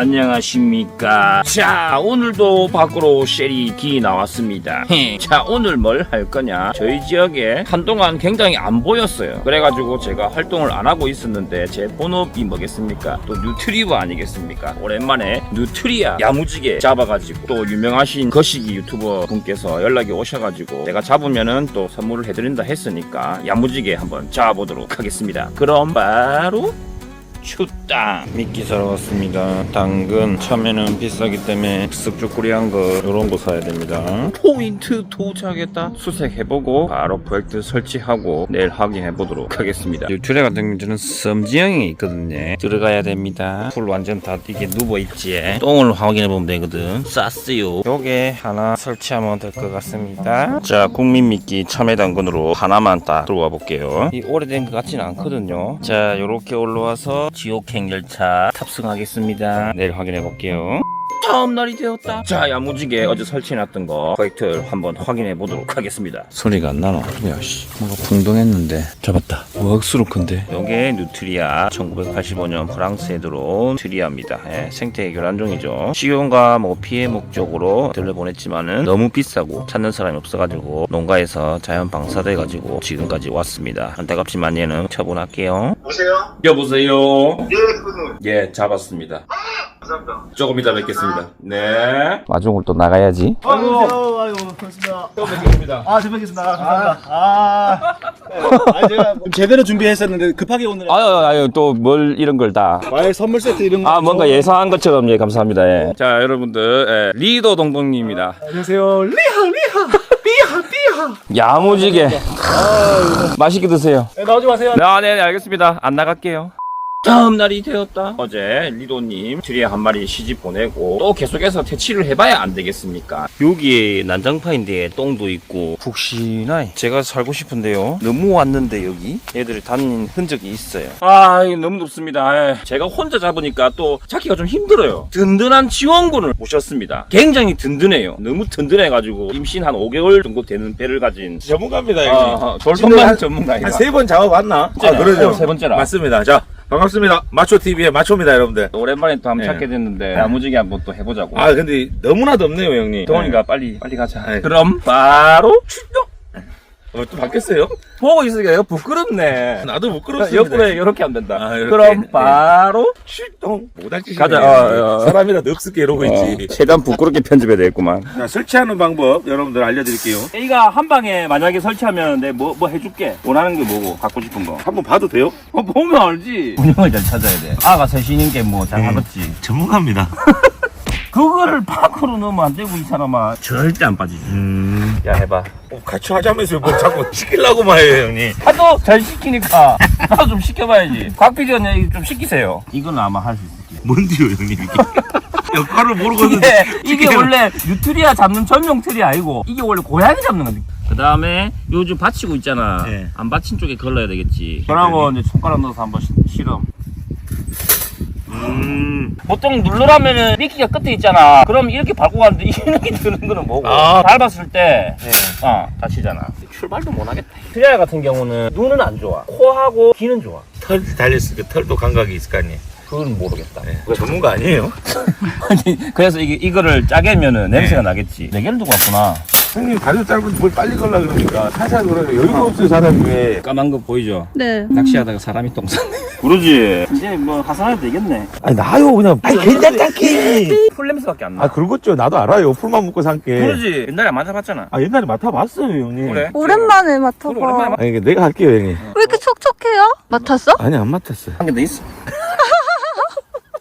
안녕하십니까. 자, 오늘도 밖으로 쉐리 기 나왔습니다. 자, 오늘 뭘 할 거냐? 저희 지역에 한동안 굉장히 안 보였어요. 그래가지고 제가 활동을 안 하고 있었는데 제 본업이 뭐겠습니까? 또 뉴트리버 아니겠습니까? 오랜만에 뉴트리아 야무지게 잡아가지고 또 유명하신 거시기 유튜버 분께서 연락이 오셔가지고 내가 잡으면은 또 선물을 해드린다 했으니까 야무지게 한번 잡아보도록 하겠습니다. 그럼 바로 추땅 미끼 사러 왔습니다. 당근. 처음에는 비싸기 때문에 쓱쭈꾸리한 거 요런 거 사야 됩니다. 포인트 도착했다. 수색해보고 바로 프로젝트 설치하고 내일 확인해보도록 하겠습니다. 유튜레 같은 경우는 섬지형이 있거든요. 들어가야 됩니다. 풀 완전 다 이게 누워있지. 똥을 확인해보면 되거든. 쌌어요. 요게 하나 설치하면 될 것 같습니다. 자 국민 미끼 참외 당근으로 하나만 딱 들어와 볼게요. 이 오래된 것 같지는 않거든요. 자 요렇게 올라와서 지옥행 열차 탑승하겠습니다. 내일 확인해 볼게요 다음 날이 되었다. 자, 야무지게 어제 설치해놨던 거 프로젝트를 한번 확인해 보도록 하겠습니다. 소리가 안 나노? 야, 씨. 뭔가 풍덩했는데. 잡았다. 우악수록 큰데. 요게 뉴트리아. 1985년 프랑스에 들어온 트리아입니다. 예, 생태 교란종이죠. 식용과 뭐 피해 목적으로 들려보냈지만은 너무 비싸고 찾는 사람이 없어가지고 농가에서 자연 방사돼가지고 지금까지 왔습니다. 안타깝지만 얘는 처분할게요. 보세요. 여보세요. 예, 예, 잡았습니다. 감사합니다. 조금 이따 뵙겠습니다. 네. 마중을 또 나가야지. 아이고, 아이고, 반갑습니다. 또 뵙겠습니다. 아, 잘 뵙겠습니다. 감사합니다. 아, 네. 아, 제가 좀 제대로 준비했었는데 급하게 오늘 아유, 아유, 또 뭘 이런 걸 다. 과일 선물 세트 이런 거. 아, 뭔가 예상한 것처럼, 예, 감사합니다, 예. 자, 여러분들, 예, 리더 동동님입니다. 안녕하세요. 리하, 리하, 리하, 리하. 야무지게. 맛있게 드세요. 네, 나오지 마세요. 아, 네, 네, 알겠습니다. 안 나갈게요. 다음 날이 되었다. 어제 리도님 드리에 한 마리 시집 보내고 또 계속해서 퇴치를 해봐야 안 되겠습니까? 여기에 난장파인데 똥도 있고 푹신하이 제가 살고 싶은데요. 너무 왔는데 여기 애들이 다닌 흔적이 있어요. 아 이거 너무 높습니다. 에, 제가 혼자 잡으니까 또 잡기가 좀 힘들어요. 든든한 지원군을 모셨습니다. 굉장히 든든해요. 너무 든든해가지고 임신 한 5개월 정도 되는 배를 가진 전문가입니다 여기. 아, 돌판만 전문가입니다. 한세 번 잡아봤나? 아, 그러죠. 세 번째라. 맞습니다. 자 반갑습니다. 마초 TV의 마초입니다, 여러분들. 오랜만에 또 한번 네. 찾게 됐는데 야무지게 한번 또 해보자고. 아 근데 너무나 덥네요, 형님. 동원이가 빨리 빨리 가자. 네. 그럼 바로 출동. 어, 또 바뀌었어요? 보고 있으니까 부끄럽네. 나도 부끄럽습니다. 옆으로 이렇게 하면 된다. 아, 이렇게. 그럼 네. 바로 출동 못할지 가자. 어, 어. 사람이라 넋습게 이러고 있지. 최대한 부끄럽게 편집해야 되겠구만. 자 설치하는 방법 여러분들 알려드릴게요. A가 한 방에 만약에 설치하면 내 뭐 뭐 해줄게. 원하는 게 뭐고 갖고 싶은 거. 한번 봐도 돼요? 어, 보면 알지. 운영을 잘 찾아야 돼. 아가 셋이는 게뭐 잘하겠지. 전문가입니다. 그거를 밖으로 넣으면 안 되고 이 사람아 절대 안 빠지지. 음. 야 해봐. 어, 같이 하자면서 뭐 자꾸 시키려고만 해요, 형님. 하도 잘 시키니까 나도 좀 시켜봐야지. 곽 PD가 이거 좀 시키세요. 이건 아마 할 수 있을게. 뭔데요, 형님 이게? 역할을 모르고 이게, 이게 원래 뉴트리아 잡는 전용 틀이 아니고 이게 원래 고양이 잡는 거지. 그 다음에 요즘 받치고 있잖아. 네. 안 받친 쪽에 걸러야 되겠지. 그러고 이제 손가락 넣어서 한번 시- 실험. 음. 보통 누르라면은 미끼가 끝에 있잖아. 그럼 이렇게 밟고 가는데 이렇게 드는 거는 뭐고? 아. 밟았을 때, 어, 다치잖아. 출발도 못 하겠다. 트리아 같은 경우는 눈은 안 좋아. 코하고 귀는 좋아. 털 달렸으니까 털도 감각이 있을 거 아니에요. 그건 모르겠다. 네. 전문가 아니에요? 아니, 그래서 이게, 이거를 짜게면은 냄새가 나겠지. 네 개를 두고 왔구나. 형님 다리 짧은데 뭘 빨리 걸라 그러니까 살살 걸어요. 여유가 없어요, 사람이 왜. 까만 거 보이죠? 네. 낚시하다가 사람이 똥 쌌네. 그러지. 이제 뭐 하산해도 되겠네. 아니 나요 그냥 아니 괜찮다키 풀 냄새밖에 안 나. 아 그러겠죠 나도 알아요 풀만 먹고 산게 그러지. 옛날에 안 맞아봤잖아. 아 옛날에 맡아봤어요 형님 그래. 오랜만에 맡아봐. 오랜만에 아니 이게 내가 할게요 형님 왜 이렇게 촉촉해요? 맡았어? 아니 안 맡았어요 한개더 있어.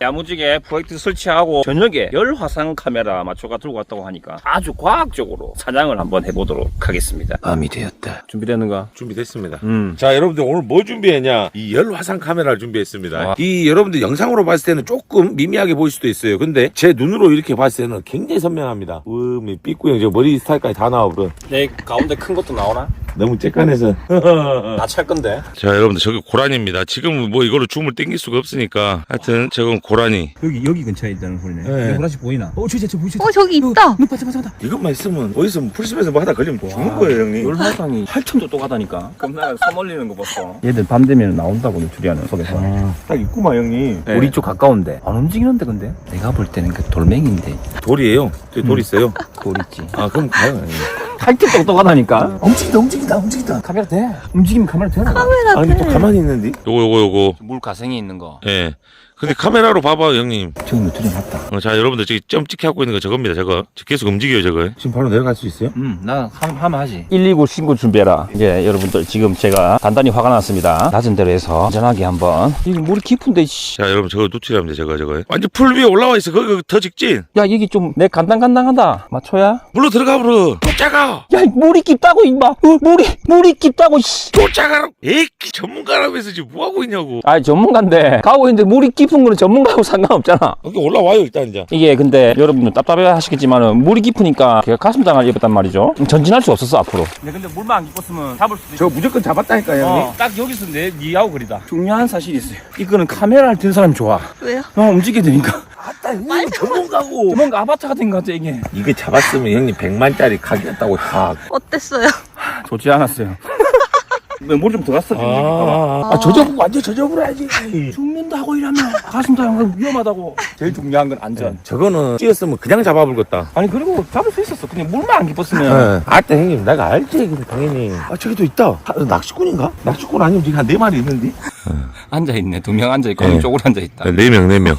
야무지게 프로젝트 설치하고 저녁에 열 화상 카메라 마초가 들고 왔다고 하니까 아주 과학적으로 사냥을 한번 해보도록 하겠습니다. 밤이 되었다. 준비되는가? 준비됐습니다 음. 자 여러분들 오늘 뭐 준비했냐 이 열화상 카메라를 준비했습니다 와. 이 여러분들 영상으로 봤을 때는 조금 미미하게 보일 수도 있어요 근데 제 눈으로 이렇게 봤을 때는 굉장히 선명합니다 음이 삐꾸형 저 머리 스타일까지 다 나와버려 내 가운데 큰 것도 나오나? 너무 쬐깐해서. 다찰 건데. 자, 여러분들, 저기 고라니입니다. 지금 뭐 이걸로 줌을 땡길 수가 없으니까. 하여튼, 저건 고라니. 여기 여기 근처에 있다는 소리네. 네. 하나씩 보이나? 어, 저기 저 보이지? 어, 저기 있다. 맞다 맞다 맞다. 이것만 있으면, 어디서 뭐 풀숲에서 뭐 하다 걸리면 죽는 거예요, 형님. 열화상이 활천도 똑하다니까. 겁나 서멀리는 거 봤어. 얘들 밤 되면 나온다고 누추리하는 속에서. 딱 있구만, 형님. 네. 우리 쪽 가까운데 안 움직이는데 근데 내가 볼 때는 그 돌멩인데 돌이에요. 저기 돌 있어요. 돌 있지 아, 그럼 가요, 형님. 할때 똑똑하다니까 움직인다 움직인다 움직인다. 카메라 돼 움직이면 카메라 되나 카메라 아니, 또 돼. 가만히 있는데? 요거, 요거, 요거. 물 가생이 있는 거 예. 근데 카메라로 봐봐, 형님. 저기 누추리 맞다 어, 자, 여러분들, 저기 점 찍히고 있는 거 저겁니다, 저거. 저 계속 움직여요, 저거. 지금 바로 내려갈 수 있어요? 음나 하면 하지 119 신고 준비해라 이제 여러분들 지금 제가 단단히 화가 났습니다 낮은 데로 해서 안전하게 한번 여기 물이 깊은데 씨. 자, 여러분, 저거 돼, 저거, 저거. 완전 풀 위에 올라와 있어. 거기, 더 직진. 야 여기 좀 내 간당간당하다 맞춰야 물로 들어가, 물어. 쫓아가! 야 물이 깊다고 임마 어, 물이 물이 깊다고 씨. 쫓아가라! 에이, 전문가라면서 지금 뭐하고 있냐고. 아 전문가인데 가고 있는데 물이 깊은 거는 전문가하고 상관없잖아. 여기 올라와요, 일단, 이제. 이게 근데 여러분들 답답해 하시겠지만 물이 깊으니까 걔가 가슴장을 입었단 말이죠. 전진할 수 없었어 앞으로. 근데 물만 안 깊었으면 잡을 수도 저거 무조건 잡았다니까요, 어, 딱 여기서 내 니하고 그리다. 중요한 사실이 있어요. 이거는 카메라를 든 사람이 좋아. 왜요? 어 움직이게 되니까. 아따, 형님 전문가고. 뭔가 아바타 같은 것 같아 이게. 이게 잡았으면 형님 100만짜리 가격이었다고 다. 어땠어요? 좋지 않았어요. 물좀 들어갔어 아, 아, 저저부 완전 저저부로 해 야지. 죽는다고 이러면 가슴장 위험하다고 제일 중요한 건 안전 저거는 찌었으면 그냥 잡아불겠다. 아니 그리고 잡을 수 있었어 그냥 물만 안 깊었으면 네. 아따 형님 내가 알지 당연히 아 저기도 있다 아, 낚시꾼인가? 낚시꾼 아니면 지금 한 네 마리 있는데 앉아 있네. 두 명 앉아 있고 네. 이쪽으로 앉아 있다. 네 명 네 명.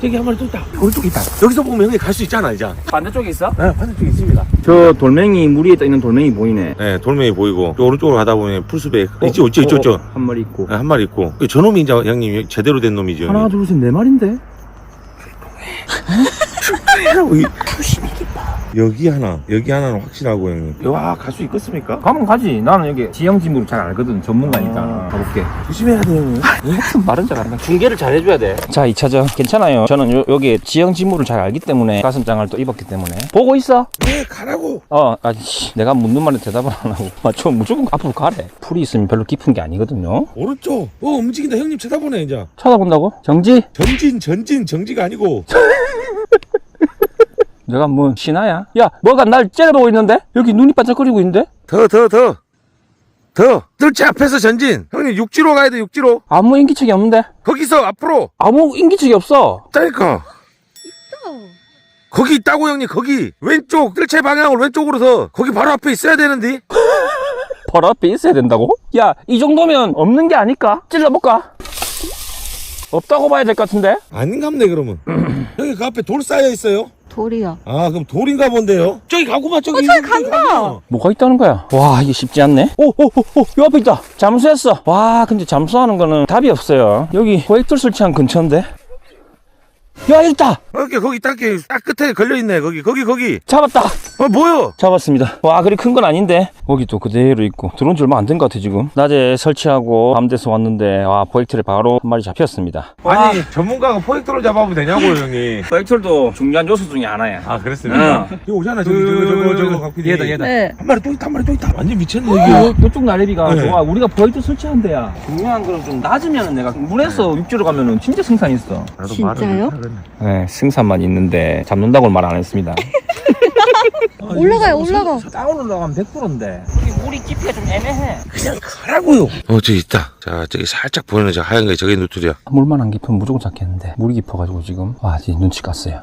저기 한 마리 또 있다 오른쪽에 있다. 여기서 보면 형님 갈 수 있잖아 이제. 반대쪽에 있어? 네 반대쪽에 있습니다. 저 돌멩이 물 위에 떠 있는 돌멩이 보이네. 네 돌멩이 보이고. 또 오른쪽으로 가다 보면 풀숲에 있지 있지 있죠 있죠? 한 마리 있고. 네, 한 마리 있고. 그 저놈이 이제 형님 제대로 된 놈이죠 하나 둘셋 네 마리인데? 형님. 이- 여기 하나 여기 하나는 확실하고 형님. 와갈 수 있겠습니까? 가면 가지. 나는 여기 지형지물을 잘 알거든. 전문가니까 가볼게. 조심해야 돼요 형님. 하여튼 말은 잘한다 중계를 잘 해줘야 돼 자 2차전 괜찮아요. 저는 요, 여기 지형지물을 잘 알기 때문에 가슴장을 또 입었기 때문에. 보고 있어. 네 가라고. 어 아씨. 내가 묻는 말에 대답을 안 하고. 아, 저 무조건 앞으로 가래. 풀이 있으면 별로 깊은 게 아니거든요. 오른쪽. 어 움직인다. 형님 쳐다보네 이제. 쳐다본다고? 정지? 전진 전진 정지가 아니고 내가 뭐 신하야? 야 뭐가 날 째려보고 있는데? 여기 눈이 반짝거리고 있는데? 더 더 더 더 뜰채 앞에서 전진 형님 육지로 가야 돼 육지로 아무 인기척이 없는데? 거기서 앞으로 아무 인기척이 없어 있다니까 거기 있다고 형님 거기 왼쪽 뜰채 방향을 왼쪽으로 서 거기 바로 앞에 있어야 되는데 바로 앞에 있어야 된다고? 야 이 정도면 없는 게 아닐까? 찔러볼까? 없다고 봐야 될 것 같은데? 아닌갑네 그러면 형님 그 앞에 돌 쌓여 있어요 돌이야. 아 그럼 돌인가 본데요 저기 가고만 저기 저기 간다. 뭐가 있다는 거야? 와 이게 쉽지 않네. 오오오오 요 앞에 있다. 잠수했어. 와 근데 잠수하는 거는 답이 없어요. 여기 고액돌 설치한 근처인데. 야 있다. 거기 거기 딱, 이렇게 딱 끝에 걸려있네 거기 거기 거기 잡았다. 어 뭐요 잡았습니다. 와 그리 큰 건 아닌데 거기 또 그대로 있고 들어온 지 얼마 안 된 것 같아 지금. 낮에 설치하고 밤 돼서 왔는데 와 포획틀에 바로 한 마리 잡혔습니다. 아니 전문가가 포획도를 잡아보면 되냐고요 형님 포획틀도 중요한 요소 중에 하나야. 아 그랬습니까? 응. 이거 오잖아 저기 저거 저거 저거 갖고 얘다 얘다. 네. 한 마리 또 있다 한 마리 또 있다 완전 미쳤네 어, 이쪽 나래비가 네. 좋아. 우리가 포획틀 설치한 데야. 중요한 거는 좀 낮으면 내가 물에서 육지로 가면은 진짜 승산 있어. 진짜요? 네, 승산만 있는데 잡는다고는 말안 했습니다. 올라가요, 올라가. 땅으로 올라가면 100%인데. 물이 깊이가 좀 애매해. 그냥 가라고요 어 저기 있다 자 저기 살짝 보이는 저 하얀 게 저게 누트리야 물만 안 깊으면 무조건 잡겠는데. 물이 깊어가지고 지금. 와, 이제 눈치 깠어요.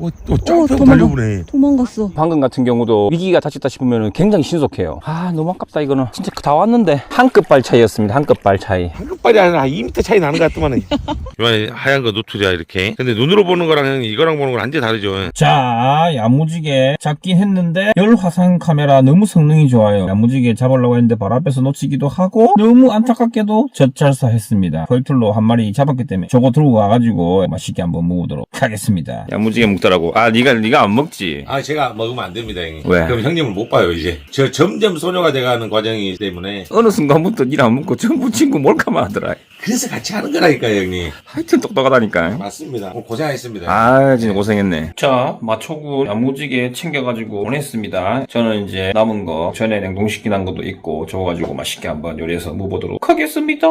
어, 어 점프하고 도망가. 달려보네 도망갔어. 방금 같은 경우도 위기가 닥쳤다 싶으면 굉장히 신속해요. 아, 너무 아깝다, 이거는. 진짜 다 왔는데. 한 끝발 차이였습니다. 한 끝발 차이. 한급발이 아니라 2m 차이 나는 것 같더만은 이번에 하얀 거 노트리야 이렇게 근데 눈으로 보는 거랑 이거랑 보는 거랑 완전 다르죠 자, 야무지게 잡긴 했는데 열 화상 카메라 너무 성능이 좋아요. 야무지게 잡으려고 했는데 바로 앞에서 놓치기도 하고 너무 안타깝게도 젖잘사했습니다. 벌툴로 한 마리 잡았기 때문에 저거 들고 가가지고 맛있게 한번 먹어보도록 하겠습니다. 야무지게 먹다 있더라고. 아, 네가 네가 안 먹지. 아 제가 먹으면 안 됩니다 형님 왜? 그럼 형님을 못 봐요 이제 저 점점 소녀가 돼가는 과정이기 때문에 어느 순간부터 일 안 먹고 전부 친구 몰카만 하더라. 그래서 같이 하는 거라니까요 형님 하여튼 똑똑하다니까. 맞습니다 오늘 고생하셨습니다 아, 진짜 고생했네. 자, 마초구 야무지게 챙겨가지고 보냈습니다. 저는 이제 남은 거 전에 냉동시켜놓은 것도 있고 적어가지고 맛있게 한번 요리해서 먹어보도록 하겠습니다.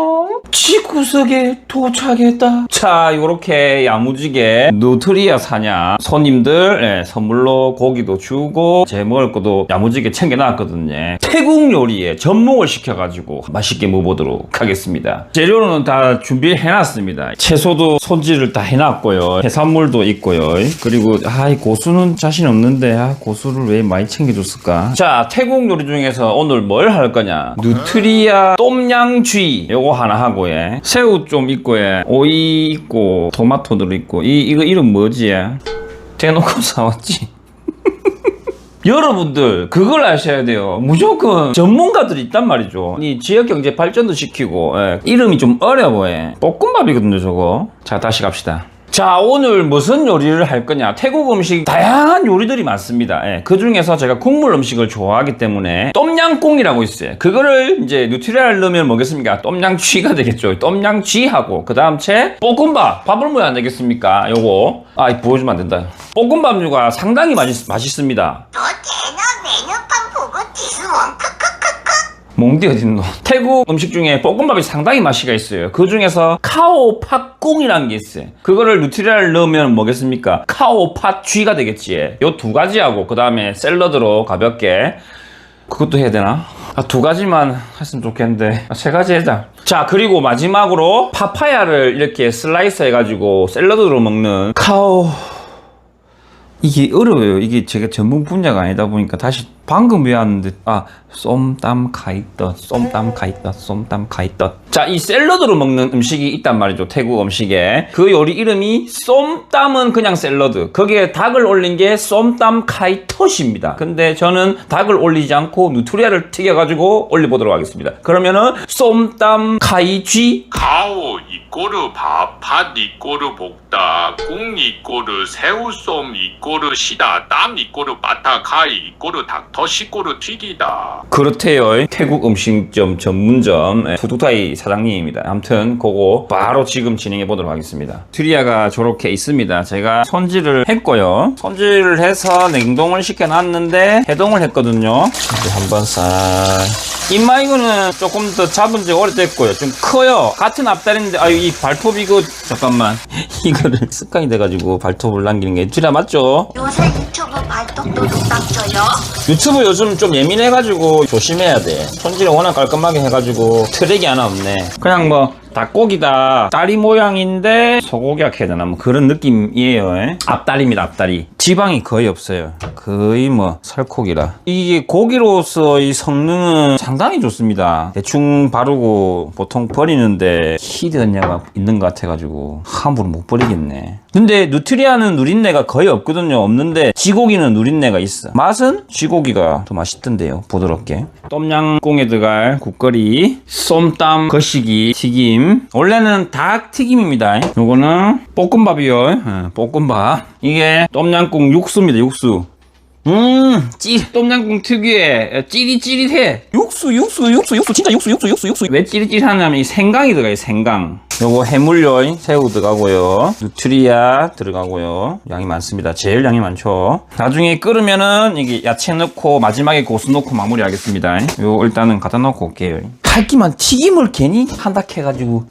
지구석에 도착했다. 자, 요렇게 야무지게 누트리아 사냥 손님들 예, 선물로 고기도 주고 제 먹을 것도 야무지게 챙겨놨거든요. 태국 요리에 접목을 시켜가지고 맛있게 먹어보도록 하겠습니다. 재료는 다 준비해놨습니다. 채소도 손질을 다 해놨고요. 해산물도 있고요. 그리고 아, 이 고수는 자신 없는데 아, 고수를 왜 많이 챙겨줬을까? 자, 태국 요리 중에서 오늘 뭘 할 거냐? 누트리아 똠양쥐 요거 하나 하고 예. 새우 좀 있고 예. 오이 있고 토마토들 있고 이 이거 이름 뭐지? 예? 대놓고 사왔지. 여러분들 그걸 아셔야 돼요. 무조건 전문가들이 있단 말이죠. 이 지역 경제 발전도 시키고 예, 이름이 좀 어려워요. 볶음밥이거든요, 저거. 자, 다시 갑시다. 자, 오늘 무슨 요리를 할 거냐? 태국 음식 다양한 요리들이 많습니다. 예, 그 중에서 제가 국물 음식을 좋아하기 때문에 똠양꿍이라고 있어요. 그거를 이제 누트리아를 넣으면 뭐겠습니까? 똠양쥐가 되겠죠. 똠양쥐하고 그 다음 채 볶음밥. 밥을 뭐야 안 되겠습니까? 요거. 아, 보여주면 안 된다. 볶음밥류가 상당히 맛있, 맛있습니다. 너 쟤는 메뉴판 보고 뒤수원 크크크크 몽디 어딨노? 태국 음식 중에 볶음밥이 상당히 맛이가 있어요. 그 중에서 카오 팥꿍이라는 게 있어요. 그거를 누트리아를 넣으면 뭐겠습니까? 카오 팥쥐가 되겠지. 요 두 가지하고 그 다음에 샐러드로 가볍게 그것도 해야 되나? 아, 두 가지만 했으면 좋겠는데 아, 세 가지 해자. 자 그리고 마지막으로 파파야를 이렇게 슬라이스 해가지고 샐러드로 먹는 카오 이게 어려워요. 이게 제가 전문 분야가 아니다 보니까 다시 방금 외웠는데? 아 쏨땀 가이떡 쏨땀 가이떡 쏨땀 가이떡 자이 샐러드로 먹는 음식이 있단 말이죠 태국 음식에. 그 요리 이름이 쏨땀은 그냥 샐러드. 거기에 닭을 올린 게 쏨땀 카이텄입니다. 근데 저는 닭을 올리지 않고 누트리아를 튀겨가지고 올려보도록 하겠습니다. 그러면은 쏨땀 카이쥐. 가오 이꼬르 밥, 팥 이꼬르 볶다, 꿍 이꼬르 새우쏨 이꼬르 시다, 땀 이꼬르 바타 카이 이꼬르 닥터 시꼬르 튀기다. 그렇대요. 태국 음식점 전문점 예, 푸두타이 사장님입니다. 아무튼 그거 바로 지금 진행해 보도록 하겠습니다. 트리아가 저렇게 있습니다. 제가 손질을 했고요. 손질을 해서 냉동을 시켜놨는데 해동을 했거든요. 이제 한번 싹. 입마이거는 조금 더 잡은 지 오래됐고요. 좀 커요. 같은 앞다리인데 아유 이 발톱 이거 잠깐만 이거를 습관이 돼가지고 발톱을 남기는 게 트리아 맞죠? 요새 유튜브 발톱도 유튜브 요즘 좀 예민해가지고 조심해야 돼. 손질을 워낙 깔끔하게 해가지고 트랙이 하나 없네. 그냥 뭐 닭고기다. 다리 모양인데 소고기라 해야 되나 뭐 그런 느낌이에요. 에? 앞다리입니다. 앞다리. 지방이 거의 없어요. 거의 뭐 살코기라. 이게 고기로서 이 성능은 상당히 좋습니다. 대충 바르고 보통 버리는데 히든냐가 있는 것 같아가지고 함부로 못 버리겠네. 근데 누트리아는 누린내가 거의 없거든요. 없는데 쥐고기는 누린내가 있어. 맛은 쥐고기가 더 맛있던데요. 부드럽게. 똠양꿍에 들어갈 국거리, 쏨땀 거시기 튀김. 원래는 닭 튀김입니다. 요거는 볶음밥이요. 예, 볶음밥. 이게 똠양꿍 육수입니다. 육수. 음, 찌, 똠양꿍 특유의 찌릿찌릿해. 육수, 육수, 육수, 육수, 진짜 육수, 육수, 육수, 육수. 왜 찌릿찌릿하냐면 이 생강이 들어가요, 생강. 요거 해물요, 새우 들어가고요. 누트리아 들어가고요. 양이 많습니다. 제일 양이 많죠. 나중에 끓으면은 이게 야채 넣고 마지막에 고수 넣고 마무리하겠습니다. 요 일단은 갖다 놓고 올게요. 할기만 튀김을 괜히 한다 해가지고.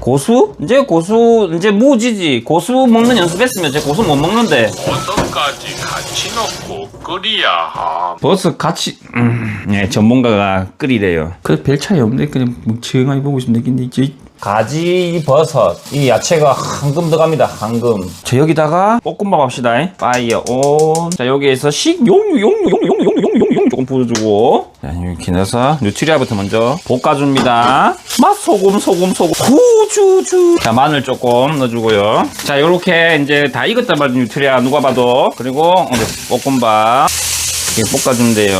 고수? 이제 고수, 이제 무지지. 고수 먹는 연습했으면 이제 고수 못 먹는데. 버섯까지 같이 넣고 끓여야 함. 버섯 같이 음, 예, 전문가가 끓이래요. 그별 차이 없는데 그냥 묵직하게 보고 있으면 되겠네. 이제 가지 버섯 이 야채가 황금 들어갑니다. 황금. 자 여기다가 볶음밥 합시다. 파이어 온. 자 여기에서 식용유 용유 용유 용유 용유 용유 용유 조금 부어주고. 자 이렇게 넣어서 뉴트리아부터 먼저 볶아줍니다. 맛 소금 소금 소금 후주주. 자 마늘 조금 넣어주고요. 자 요렇게 이제 다 익었단 말이죠 뉴트리아 누가 봐도. 그리고 이제 볶음밥. 이게 볶아주면 돼요.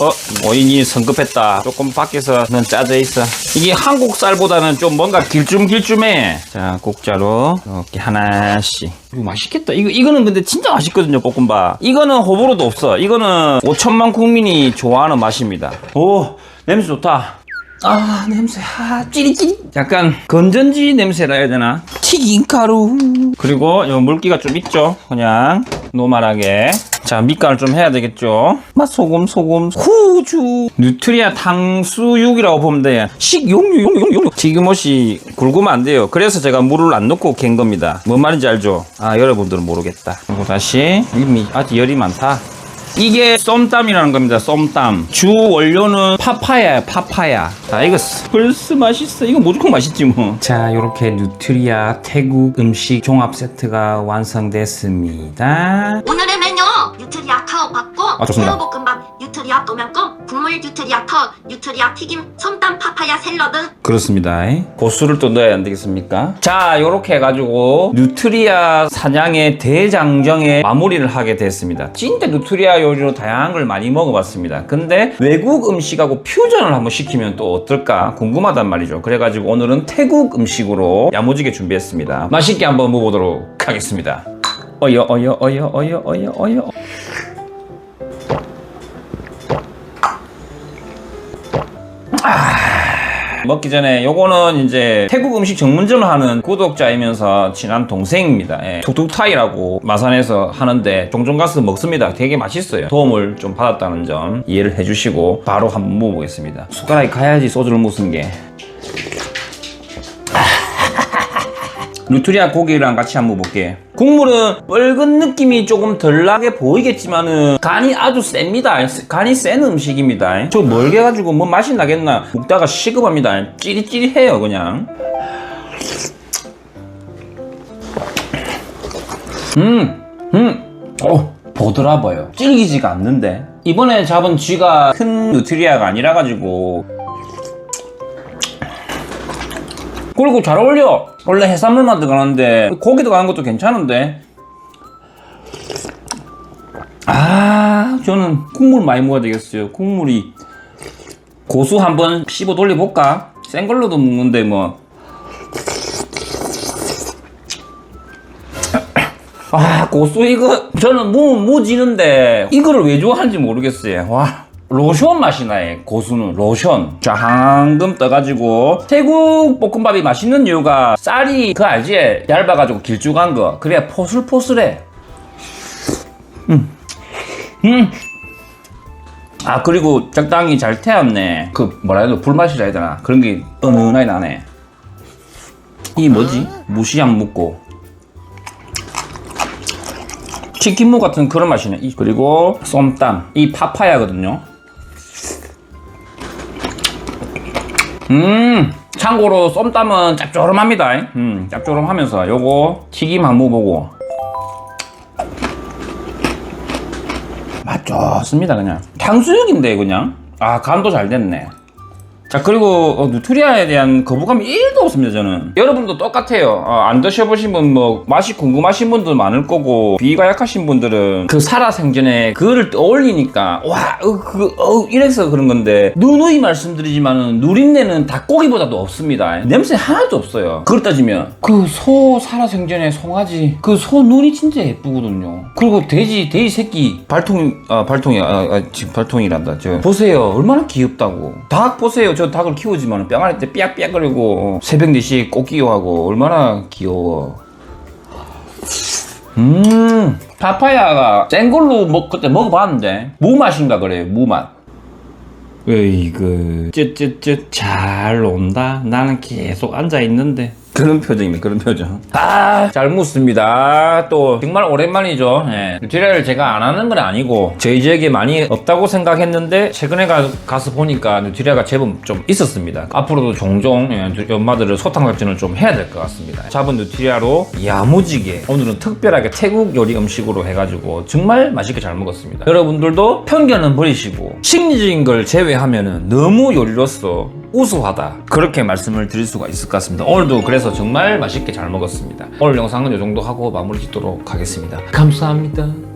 어, 오인이 성급했다. 조금 밖에서는 짜져 있어. 이게 한국 쌀보다는 좀 뭔가 길쭉길쭉해. 자, 국자로 이렇게 하나씩. 이거 맛있겠다. 이거, 이거는 근데 진짜 맛있거든요, 볶음밥. 이거는 호불호도 없어. 이거는 5천만 국민이 좋아하는 맛입니다. 오, 냄새 좋다. 아 냄새 아 찌릿찌릿 약간 건전지 냄새라 해야 되나 튀김 가루 그리고 요 물기가 좀 있죠 그냥 노멀하게 자 밑간을 좀 해야 되겠죠 맛소금 소금 후주 뉴트리아 탕수육이라고 보면 돼 식용유 용유 용유 튀김옷이 굵으면 안 돼요 그래서 제가 물을 안 넣고 갠 겁니다 뭔 말인지 알죠 아 여러분들은 모르겠다 그리고 다시 이미 아직 열이 많다 이게 쏨땀이라는 겁니다. 쏨땀. 주 원료는 파파야야, 파파야. 자, 이거 벌써 맛있어. 이거 무조건 맛있지 뭐. 자, 이렇게 누트리아 태국 음식 종합 세트가 완성됐습니다. 오늘의 아, 좋습니다. 새우볶음밥 뉴트리아 또면국 국물 뉴트리아 터 뉴트리아 튀김 솜땀 파파야 샐러드 그렇습니다. 고수를 또 넣어야 안 되겠습니까? 자, 요렇게 해가지고 뉴트리아 사냥의 대장정에 마무리를 하게 됐습니다. 진짜 뉴트리아 요리로 다양한 걸 많이 먹어봤습니다. 근데 외국 음식하고 퓨전을 한번 시키면 또 어떨까 궁금하단 말이죠. 그래가지고 오늘은 태국 음식으로 야무지게 준비했습니다. 맛있게 한번 먹어보도록 하겠습니다. 어여 어여 어여 어여 어여 어여 먹기 전에 요거는 이제 태국 음식 전문점을 하는 구독자이면서 친한 동생입니다. 예. 툭툭타이라고 마산에서 하는데 종종 가서 먹습니다. 되게 맛있어요. 도움을 좀 받았다는 점 이해를 해주시고 바로 한번 먹어보겠습니다. 숟가락이 가야지 소주를 무슨 게. 누트리아 고기랑 같이 한번 볼게. 국물은 뻘건 느낌이 조금 덜 나게 보이겠지만은 간이 아주 셉니다. 간이 센 음식입니다. 저 멀게 가지고 뭐 맛이 나겠나? 먹다가 시급합니다. 찌릿찌릿해요 그냥. 음, 음, 어, 보드라봐요. 질기지가 않는데. 이번에 잡은 쥐가 큰 누트리아가 아니라 가지고 그리고 잘 어울려. 원래 해산물만 들어가는데 고기 들어가는 것도 괜찮은데. 아, 저는 국물 많이 먹어야 되겠어요. 국물이 고수 한번 씹어 돌려볼까? 센 걸로도 먹는데 뭐. 아, 고수 이거 저는 무 무 지는데 이거를 왜 좋아하는지 모르겠어요. 와. 로션 맛이 나요. 고수는 로션. 자, 황금 떠가지고 태국 볶음밥이 맛있는 이유가 쌀이 그 알지? 얇아가지고 길쭉한 거. 그래야 포슬포슬해. 음, 음. 아 그리고 적당히 잘 태웠네. 그 뭐라 해야 돼? 불맛이라 해야 되나? 그런 게 은은하게 나네. 이 뭐지? 무시한 묵고. 치킨무 같은 그런 맛이네. 이- 그리고 쏨땀. 이 파파야거든요. 음, 참고로 쏨땀은 짭조름합니다. 음, 짭조름하면서 요거 튀김 한번 보고. 맛 좋습니다, 그냥. 탕수육인데, 그냥. 아, 간도 잘 됐네. 자 그리고 어, 누트리아에 대한 거부감이 1도 없습니다 저는. 여러분도 똑같아요. 어, 안 드셔보신 분 뭐 맛이 궁금하신 분들 많을 거고 비위가 약하신 분들은 그 살아생전에 그거를 떠올리니까 와그 어, 이래서 그런 건데 누누이 말씀드리지만은 누린내는 닭고기보다도 없습니다. 냄새 하나도 없어요. 그렇 따지면. 그 소 살아생전에 송아지 그 소 눈이 진짜 예쁘거든요. 그리고 돼지 돼지 새끼. 발통 아 발통이 아, 아 지금 발통이란다 저 보세요. 얼마나 귀엽다고. 닭 보세요 저 닭을 키우지만 뼈 안에 때 삐약삐약거리고 새벽 4시에 꽃기어하고 얼마나 귀여워. 음 파파야가 센 걸로 먹, 그때 먹어봤는데 무맛인가 그래요 무맛. 으이그 쯧쯧쯧 잘 온다. 나는 계속 앉아있는데 그런 표정입니다. 그런 표정. 아 잘 묻습니다. 또 정말 오랜만이죠. 예. 뉴트리아를 제가 안 하는 건 아니고 저희 지역에 많이 없다고 생각했는데 최근에 가, 가서 보니까 뉴트리아가 제법 좀 있었습니다. 앞으로도 종종 예, 엄마들을 소탕 작전을 좀 해야 될 것 같습니다. 잡은 뉴트리아로 야무지게 오늘은 특별하게 태국 요리 음식으로 해가지고 정말 맛있게 잘 먹었습니다. 여러분들도 편견은 버리시고 심리적인 걸 제외하면은 너무 요리로서 우수하다. 그렇게 말씀을 드릴 수가 있을 것 같습니다. 오늘도 그래서 정말 맛있게 잘 먹었습니다. 오늘 영상은 이 정도 하고 마무리 짓도록 하겠습니다. 감사합니다